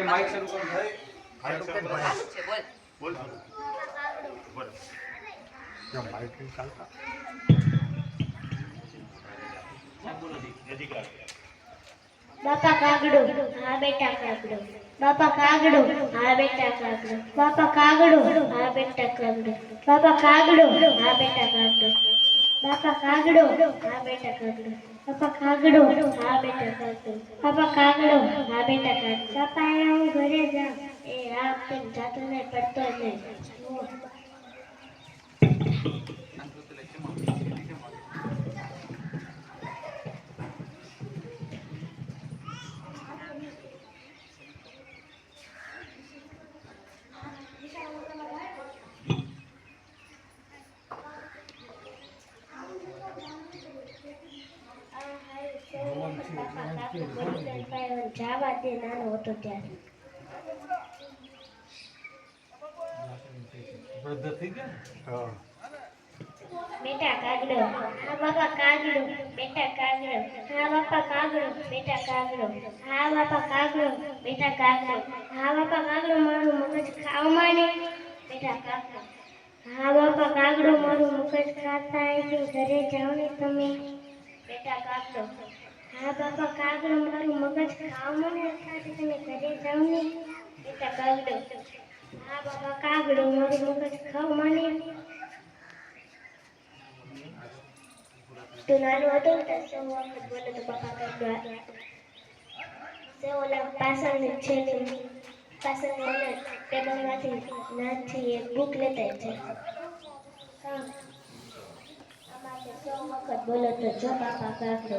કે માઈક શરૂ કરો ચાલુ છે બોલ. બોલ બોલ નજીક ચાલતા. બાપા કાગડો હા બેટા કાગડો. બાપા કાગડો હા બેટા કાગડો. બાપા કાગડો હા બેટા કાગડો. બાપા કાગડો હા બેટા કાગડો. બાપા કાગડો. હા, બેટા કાગડો. બાપા કાગડો. હા, બેટા કાગડો. બાપા કાગડો. હા, બેટા કાગડો. બાપા હું ઘરે જાઉં એ આ જાતો નહીં, પડતો નહીં. હા બાપા કાગડો બેટા કાગડો હા બાપા કાગડો મારું મગજ ખાવ માંડે બેટા હા બાપા કાગડો મારું મગજ ખાતા ઘરે જાઓ ને તમે બેટા કાગડો હા, બાપા કાગડો મારું મગજ ખાવ મને ખાતે તમે ઘરે જાઓ ને બેટા કાગડો. હા, બાપા, કાગડો, મારું મગજ ખાવ મને. તું નાનું હતો સૌ વખત બોલે તો બાપા કાગડો સૌ ઓલા પાછળની છેલ્લી પાછળની ઓલા ટેબલમાંથી નાથી એક બુક લેતા છે આમાંથી સૌ વખત બોલો તો જો બાપા કાગડો